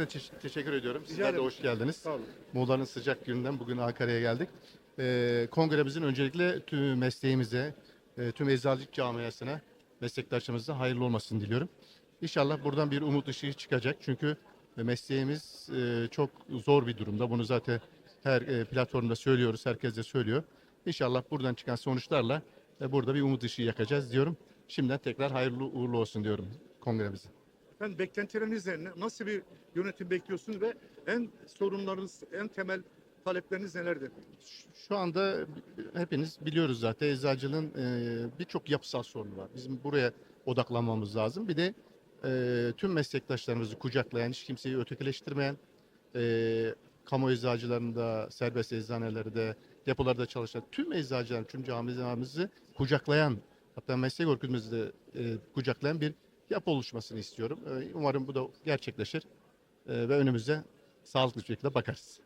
de teş- teşekkür ediyorum. Sizler de hoş geldiniz. Sağ olun. Muğla'nın sıcak gününden bugün Ankara'ya geldik. Ee, kongremizin öncelikle tüm mesleğimize, e, tüm eczacılık camiasına, meslektaşlarımıza hayırlı olmasını diliyorum. İnşallah buradan bir umut ışığı çıkacak. Çünkü mesleğimiz e, çok zor bir durumda. Bunu zaten her e, platformda söylüyoruz, herkes de söylüyor. İnşallah buradan çıkan sonuçlarla e, burada bir umut ışığı yakacağız diyorum. Şimdiden tekrar hayırlı uğurlu olsun diyorum kongremize. Efendim beklentileriniz ne? Nasıl bir yönetim bekliyorsunuz ve en sorunlarınız, en temel talepleriniz nelerdir? Şu anda hepiniz biliyoruz zaten eczacılığın birçok yapısal sorunu var. Bizim buraya odaklanmamız lazım. Bir de tüm meslektaşlarımızı kucaklayan, hiç kimseyi ötekileştirmeyen, kamu eczacılarında, serbest eczanelerde, depolarda çalışan tüm eczacıların, tüm camilerimizi kucaklayan, hatta meslek örgütümüzü de kucaklayan bir yapı oluşmasını istiyorum. E, umarım bu da gerçekleşir e, ve önümüze sağlıklı bir şekilde bakarız.